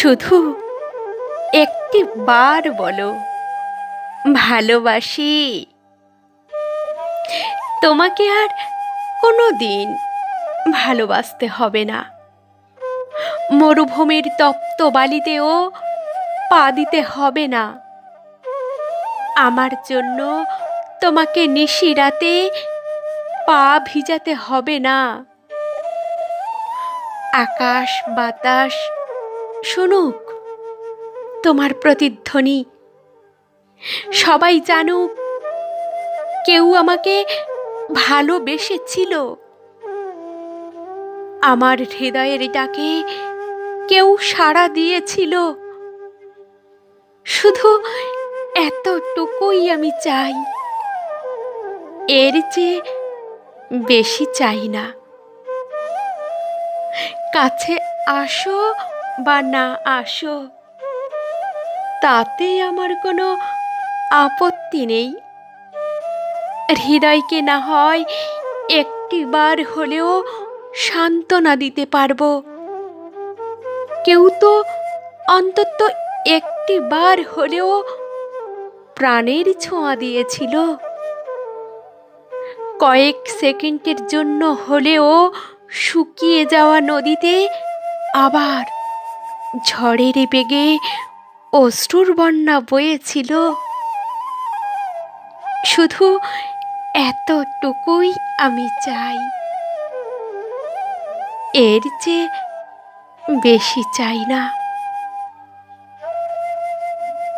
শুধু একটি বার বলো, ভালোবাসি। তোমাকে আর কোনো দিন ভালোবাসতে হবে না। মরুভূমির তপ্ত বালিতেও পা দিতে হবে না। আমার জন্য তোমাকে নিশি রাতে পা ভিজাতে হবে না। আকাশ বাতাস শুনুক, তোমার প্রতিধ্বনি। সবাই জানুক, কেউ আমাকে ভালোবেসেছিল। আমার হৃদয়ের ডাকে কেউ সাড়া দিয়েছিল। শুধু এতটুকুই আমি চাই। এর চেয়ে বেশি চাই না। কাছে আসো বা না আসো, তাতে আমার কোনো আপত্তি নেই। হৃদয়কে না হয় একটিবার হলেও সান্ত্বনা দিতে পারব। কেউ তো অন্তত একটিবার হলেও প্রাণের ছোঁয়া দিয়েছিল। কয়েক সেকেন্ডের জন্য হলেও শুকিয়ে যাওয়া নদীতে আবার ঝড়ের বেগে অশ্রুর বন্যা বয়েছিল। শুধু এতটুকুই আমি চাই। এর চেয়ে বেশি চাই না।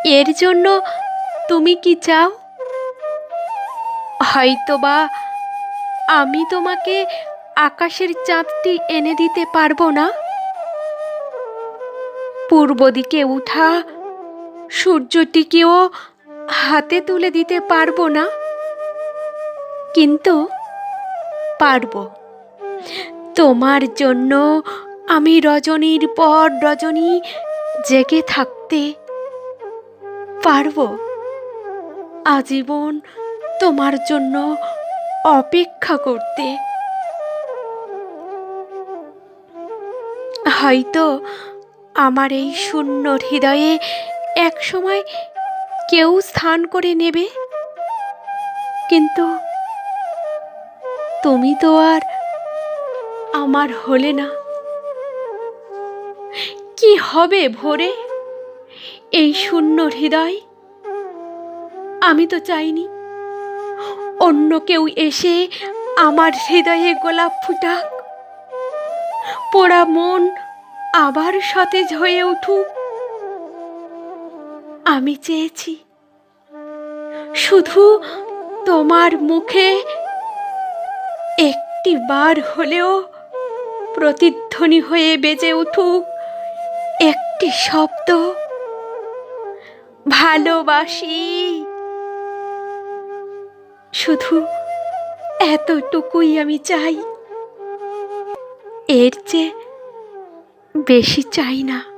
এর জন্য তুমি কি চাও? হয়তোবা আমি তোমাকে আকাশের চাঁদটি এনে দিতে পারব না। পূর্ব দিকে উঠা। সূর্যটিকেও হাতে তুলে দিতে পারব না। কিন্তু পারব। তোমার জন্য আমি রজনীর পর রজনী জেগে থাকতে পারব। আজীবন তোমার জন্য অপেক্ষা করতে। হয়তো আমার এই শূন্য হৃদয়ে এক সময় কেউ স্থান করে নেবে? কিন্তু তুমি তো আর আমার হলে না। কি হবে ভোরে? এই শূন্য হৃদয়? আমি তো চাইনি অন্য কেউ এসে আমার হৃদয়ে গোলাপ ফুটাক। পোড়া মন আবার সতেজ হয়ে উঠুক। আমি চেয়েছি শুধু তোমার মুখে একটি বার হলেও প্রতিধ্বনি হয়ে বেজে উঠুক। একটি শব্দ, ভালোবাসি। শুধু এতটুকুই আমি চাই। এর চেয়ে বেশি চাই না।